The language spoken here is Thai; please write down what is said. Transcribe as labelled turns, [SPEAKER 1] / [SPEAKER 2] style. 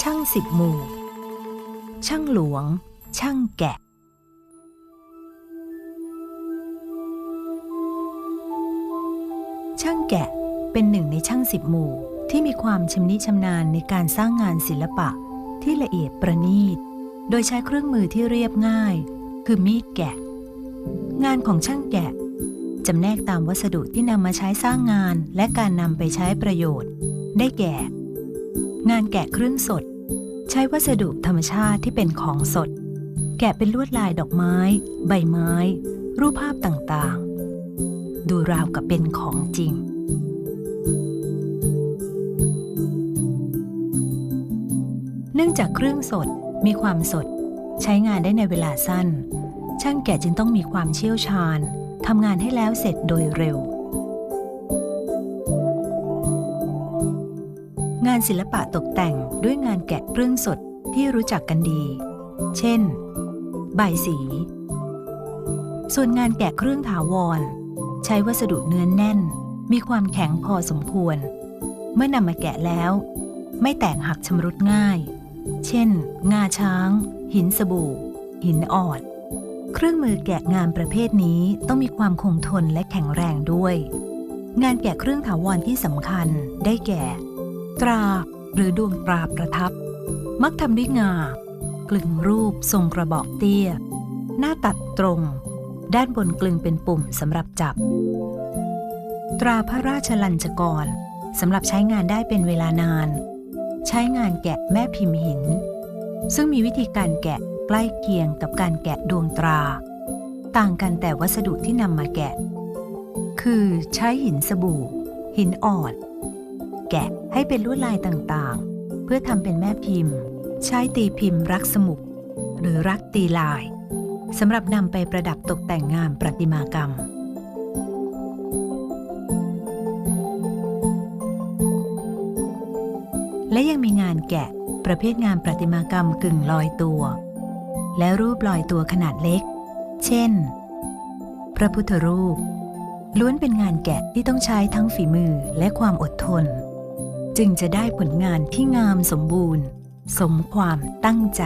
[SPEAKER 1] ช่างสิบหมู่ ช่างหลวง ช่างแกะ ช่างแกะเป็นหนึ่งในช่างสิบหมู่ที่มีความชำนิชำนาญในการสร้างงานศิลปะที่ละเอียดประณีต โดยใช้เครื่องมือที่เรียบง่าย คือมีดแกะ งานของช่างแกะจำแนกตามวัสดุที่นำมาใช้สร้างงานและการนำไปใช้ประโยชน์ ได้แก่ งานแกะเครื่องสด ใช้วัสดุธรรมชาติที่เป็นของสด แกะเป็นลวดลายดอกไม้ ใบไม้ รูปภาพต่างๆ ดูราวกับเป็นของจริง เนื่องจากเครื่องสดมีความสด ใช้งานได้ในเวลาสั้น ช่างแกะจึงต้องมีความเชี่ยวชาญทำงานให้แล้วเสร็จโดยเร็ว งานศิลปะตกแต่งด้วยงานแกะเครื่องสดที่รู้จักกันดี เช่น ใบสี ส่วนงานแกะเครื่องถาวร ใช้วัสดุเนื้อนแน่น มีความแข็งพอสมควร เมื่อนำมาแกะแล้ว ไม่แตกหักชำรุดง่าย เช่น งาช้าง หินสบู่ หินออนเครื่องมือแกะงานประเภทนี้ต้องมีความคงทนและแข็งแรงด้วย งานแกะเครื่องถาวรที่สำคัญได้แก่ ตราหรือดวงตราประทับ มักทำด้วยงา กลึงรูปทรงกระบอกเตี้ย หน้าตัดตรง ด้านบนกลึงเป็นปุ่มสำหรับจับ ตราพระราชลัญจกรสำหรับใช้งานได้เป็นเวลานาน ใช้งานแกะแม่พิมพ์หิน ซึ่งมีวิธีการแกะใกล้เคียงกับการแกะดวงตรา ต่างกันแต่วัสดุที่นำมาแกะ คือใช้หินสบู่ หินอ่อน แกะให้เป็นลวดลายต่างๆ เพื่อทำเป็นแม่พิมพ์ ใช้ตีพิมพ์รักสมุก หรือรักตีลายสำหรับนำไปประดับตกแต่งงานประติมากรรม และยังมีงานแกะประเภทงานประติมากรรมกึ่งลอยตัว และรูปลอยตัวขนาดเล็ก เช่น พระพุทธรูป ล้วนเป็นงานแกะที่ต้องใช้ทั้งฝีมือและความอดทน จึงจะได้ผลงานที่งามสมบูรณ์ สมความตั้งใจ